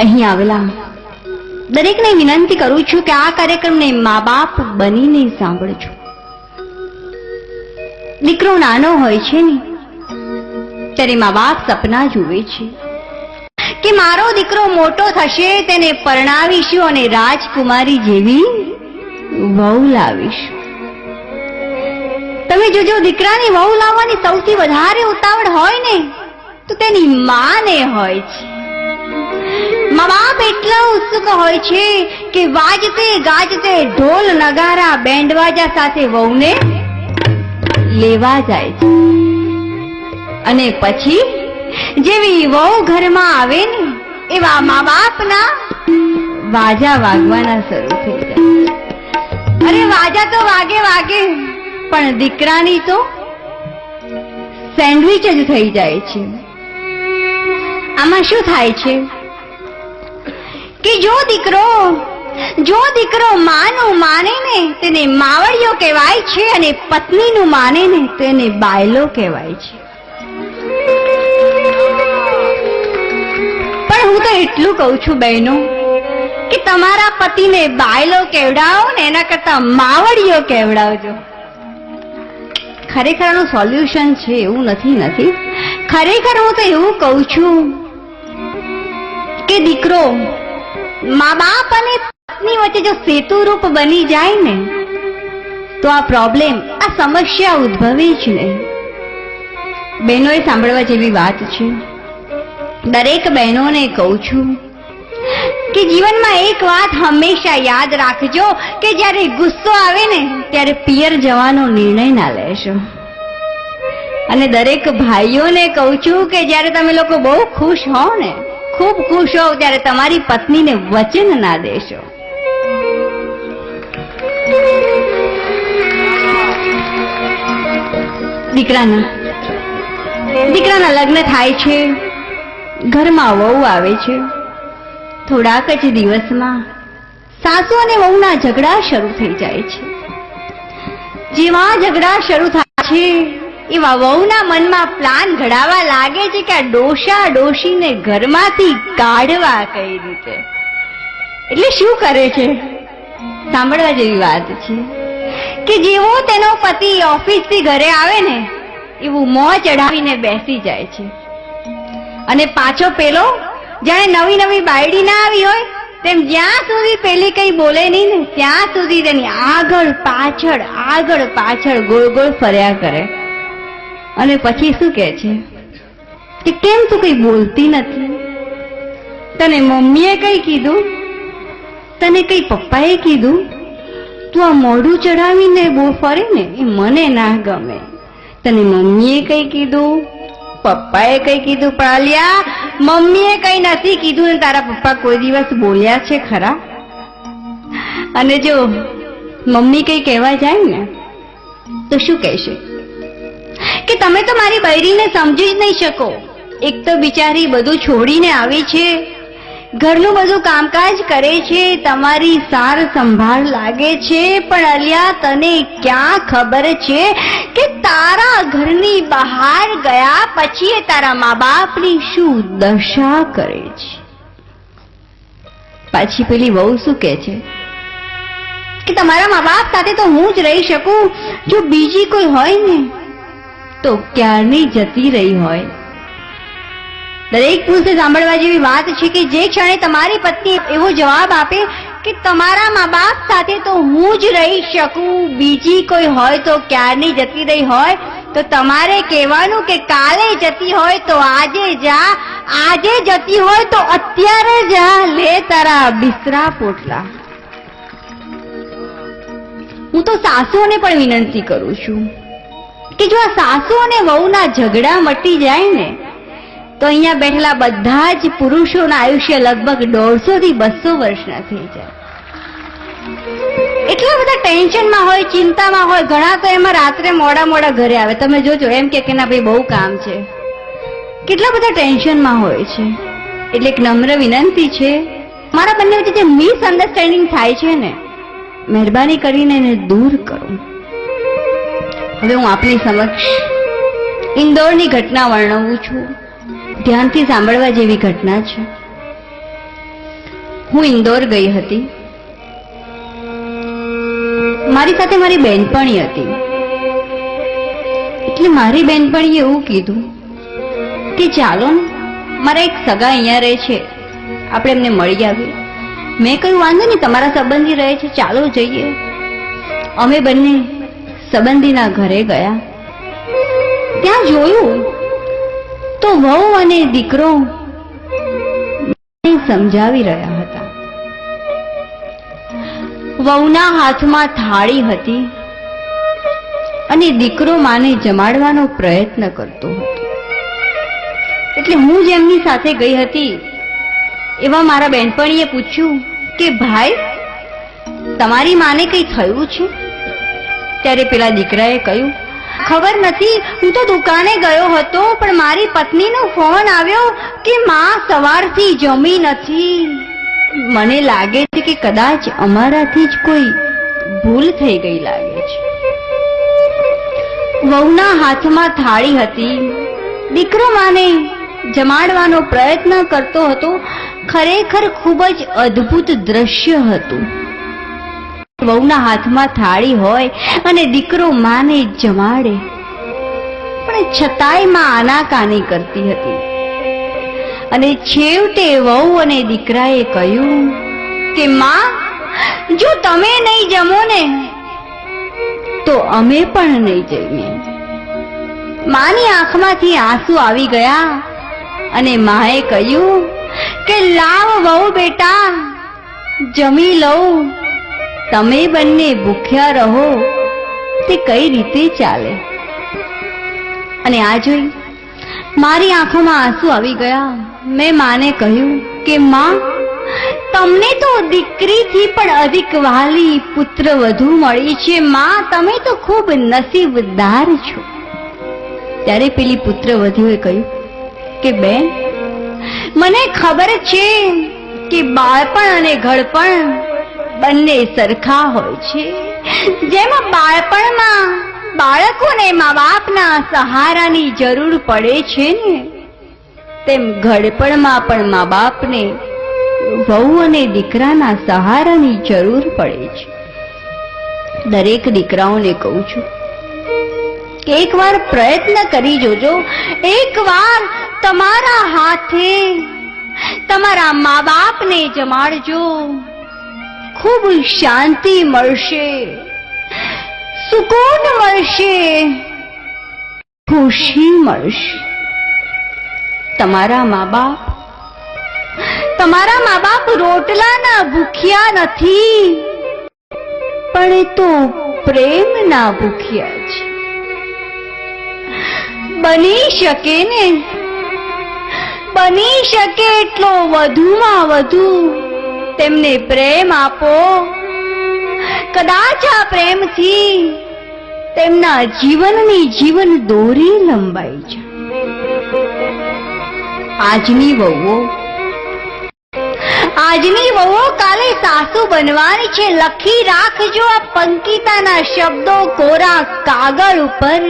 અહીં આવેલા દરેકને વિનંતી કરું છું કે આ કાર્યક્રમને મા બાપ બનીને સાંભળજો. દીકરો નાનો હોય છે ને, ત્યારે મા બાપ સપના જુએ છે કે મારો દીકરો મોટો થશે તેને પરણાવીશું અને રાજકુમારી જેવી વહુ લાવીશું. તમે જોજો, દીકરાની વહુ લાવવાની સૌથી વધારે ઉતાવળ હોય ને, તો તેની માને હોય છે. મા બાપ એટલા ઉત્સુક હોય છે કે વાજતે, ગાજતે, ઢોલ નગારા, બેન્ડવાજા સાથે વહુને લેવા જાય છે. અને પછી જેવી વહુ ઘરમાં આવે ને, એવા મા બાપના વાજા વાગવાના શરૂ થઈ જાય. અરે વાજા તો વાગે વાગે, પણ દીકરાની તો સેન્ડવિચ જ થઈ જાય છે. આમાં શું થાય છે? કે જો દીકરો જો દીકરો માનું માને ને તેને માવડિયો કહેવાય છે અને પત્નીનું માને ને તેને બાયલો કહેવાય છે. પણ હું તો એટલું કહું છું બહેનો, કે તમારા પતિને બાયલો કેવડાવો ને એના કરતા માવડિયો કેવડાવજો. ખરેખર આનું સોલ્યુશન છે એવું નથી નથી. ખરેખર હું તો એવું કહું છું કે દીકરો મા બાપ અને પત્ની વચ્ચે જો સેતુરૂપ બની જાય ને, તો આ પ્રોબ્લેમ આ સમસ્યા ઉદ્ભવે જ નહીં. બહેનોએ સાંભળવા જેવી વાત છે. દરેક બહેનોને કહું છું કે જીવનમાં એક વાત હંમેશા યાદ રાખજો કે જ્યારે ગુસ્સો આવે ને, ત્યારે પિયર જવાનો નિર્ણય ના લેશો. અને દરેક ભાઈઓને કહું છું કે જ્યારે તમે લોકો બહુ ખુશ હો ને ખૂબ ખુશ હોવ ત્યારે તમારી પત્નીને વચન ના દેશો. દીકરાના દીકરાના લગ્ન થાય છે. ઘરમાં વહુ આવે છે. થોડાક જ દિવસમાં સાસુ અને વહુના ઝઘડા શરૂ થઈ જાય છે. જેવા ઝઘડા શરૂ થાય છે એવા વહુના મનમાં પ્લાન ઘડાવા લાગે છે કે આ ડોશા ડોશીને ઘરમાંથી કાઢવા કઈ રીતે? એટલે શું કરે છે? સાંભળવા જેવી વાત છે કે જેવો તેનો પતિ ઓફિસથી ઘરે આવે ને, એવું મોં ચડાવીને બેસી જાય છે. અને પાછો પેલો, જાણે નવી નવી બાયડી ના આવી હોય, તેમ જ્યાં સુધી પેલી કઈ બોલે નહીં ને, ત્યાં સુધી તેની આગળ પાછળ આગળ પાછળ ગોળ ગોળ ફર્યા કરે. અને પછી શું કહે છે? કે કેમ તું કઈ બોલતી નથી? તને મમ્મીએ કઈ કીધું? તને કઈ પપ્પાએ કીધું? તું આ મોઢું ચડાવીને બહુ ફરે ને, એ મને ના ગમે. તને મમ્મીએ કઈ કીધું? પપ્પાએ કઈ કીધું? પાલિયા, મમ્મીએ કઈ નથી કીધું ને તારા પપ્પા કોઈ દિવસ બોલ્યા છે ખરા? અને જો મમ્મી કઈ કહેવા જાય ને, તો શું કહેશે? કે તમે તો મારી બૈરીને સમજી જ નહીં શકો. એક તો બિચારી બધું છોડીને આવી છે. ઘરનું બધું કામકાજ કરે છે. તમારી સાર સંભાળ લાગે છે. પણ અલિયા, તને ક્યાં ખબર છે કે તારા ઘરની બહાર ગયા પછી એ તારા મા બાપની શું દશા કરે છે? પાછી પેલી વહુ શું કહે છે? કે તમારા મા બાપ સાથે તો હું જ રહી શકું. જો બીજી કોઈ હોય ને તો ક્યારની જતી રહી હોય? દરેક પુરુષે સાંભળવા જેવી વાત છે કે જે ક્ષણે તમારી પત્ની એવો જવાબ આપે કે તમારા મા બાપ સાથે તો હું જ રહી શકું, બીજી કોઈ હોય તો ક્યારની જતી રહી હોય? તો તમારે કહેવાનું કે કાલે જતી હોય તો આજે જા, આજે જતી હોય તો અત્યારે જા, લે તારા બિસરા પોટલા. હું તો સાસુઓને પણ વિનંતી કરું છું. કે જો આ સાસુ અને વહુના ઝઘડા મટી જાય ને, તો અહીંયા બેઠેલા બધા જ પુરુષોના આયુષ્ય લગભગ દોઢસો થી બસો વર્ષના થઈ જાય. એટલા બધા ટેન્શનમાં હોય, ચિંતામાં હોય, ઘણા તો એમાં રાત્રે મોડા મોડા ઘરે આવે. તમે જોજો, એમ કે ના ભાઈ બહુ કામ છે. કેટલા બધા ટેન્શનમાં હોય છે. એટલે એક નમ્ર વિનંતી છે, મારા બંને વચ્ચે જે મિસઅન્ડરસ્ટેન્ડિંગ થાય છે ને, મહેરબાની કરીને એને દૂર કરો. હવે હું આપની સમક્ષ ઇન્દોરની ઘટના વર્ણવું છું. ધ્યાનથી સાંભળવા જેવી ઘટના છે. હું ઇન્દોર ગઈ હતી. મારી સાથે મારી બહેનપણી હતી. એટલે મારી બહેનપણીએ એવું કીધું કે ચાલો ને, મારા એક સગા અહીંયા રહે છે. આપણે એમને મળી આવીએ. મેં કહ્યું, વાંધો નહીં, તમારા સંબંધી રહે છે, ચાલો જઈએ. અમે બંને સંબંધીના ઘરે ગયા. ત્યાં જોયું તો વહુ અને દીકરો સમજાવી રહ્યા હતા. વહુના હાથમાં થાળી હતી અને દીકરો માને જમાડવાનો પ્રયત્ન કરતો હતો. એટલે હું જેમની સાથે ગઈ હતી. એવા મારા બેનપણીએ પૂછ્યું કે, ભાઈ, તમારી માને કંઈ થયું છે? ત્યારે પેલા દીકરાએ કહ્યું, ખબર નથી, હું તો દુકાને ગયો હતો, પણ મારી પત્નીનો ફોન આવ્યો કે માં સવારથી જમી નથી. મને લાગે છે કે કદાચ અમારાથી જ કોઈ ભૂલ થઈ ગઈ લાગે છે. વહુના હાથમાં થાળી હતી. દીકરો માને જમાડવાનો પ્રયત્ન કરતો હતો, ખરેખર ખૂબ જ અદ્ભુત દ્રશ્ય હતું. વહુના હાથમાં થાળી હોય અને દીકરો માને જમાડે. પણ છતાંયમાં આનાકાની કરતી હતી. અને છેવટે વહુ અને દીકરાએ કહ્યું કે, માં, જો તમે નહીં જમો ને, તો અમે પણ નહીં જઈએ. માની આંખમાંથી આંસુ આવી ગયા અને માએ કહ્યું કે, લાવ વહુ બેટા, જમી લઉં. તમે બંને ભૂખ્યા રહો, તે કઈ રીતે ચાલે? અને આ જોઈ, મારી આંખોમાં આંસુ આવી ગયા. મેં માને કહ્યું કે, માં, તમને તો દીકરીથી પણ અધિક વાલી પુત્ર વધુ મળી છે. માં, તમે તો ખૂબ નસીબદાર છો. ત્યારે પેલી પુત્ર વધુએ કહ્યું કે, બેન, મને ખબર છે કે બાળપણ અને ઘડપણ બંને સરખા હોય છે. જેમાં બાળપણમાં બાળકોને મા બાપના સહારાની જરૂર પડે છે ને, તેમ ઘડપણમાં પણ મા બાપને વહુ અને દીકરાના સહારાની જરૂર પડે છે. દરેક દીકરાઓને કહું છું કે એકવાર પ્રયત્ન કરી જોજો. એકવાર તમારા હાથે તમારા મા બાપને જમાડજો. ખૂબ શાંતિ મળશે. સુકૂન મળશે. ખુશી મળશે. તમારા મા બાપ તમારા મા બાપ રોટલાના ભૂખ્યા નથી. પણ એ તો પ્રેમના ભૂખ્યા છે. બની શકે ને? બની શકે એટલો વધુમાં વધુ. તેમને પ્રેમ આપો. કદાચ આ પ્રેમથી તેમના જીવનની જીવન દોરી લંબાઈ જાય. આજની વહુઓ આજની વહુઓ કાલે સાસુ બનવાની છે. લખી રાખજો આ પંકિતાના શબ્દો કોરા કાગળ ઉપર.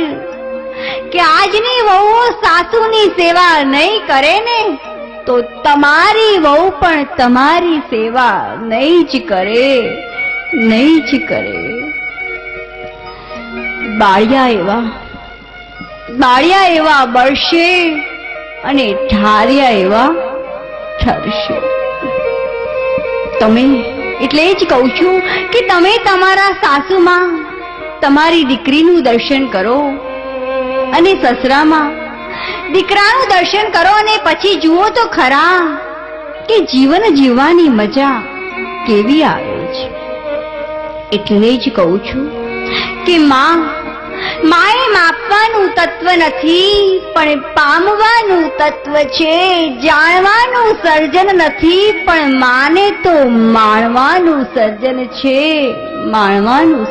કે આજની વહુઓ સાસુની સેવા નહીં કરે ને? તો તમારી વહુ પણ તમારી સેવા નહીં જ કરે, નહીં જ કરે. બાળિયા એવા બાળિયા એવા બળશે અને ઠાર્યા એવા ઠરશે. તમે, એટલે જ કહું છું કે તમે તમારા સાસુમાં તમારી દીકરીનું દર્શન કરો અને સસરામાં દીકરાનું દર્શન કરો અને પછી જુઓ તો ખરા કે જીવન જીવવાની મજા કેવી આવે છે. એટલે જ કહું છું કે માં, માએ માપવાનું તત્વ નથી, પણ પામવાનું તત્વ છે, જાણવાનું સર્જન નથી, પણ માને તો માણવાનું સર્જન છે, માણવાનું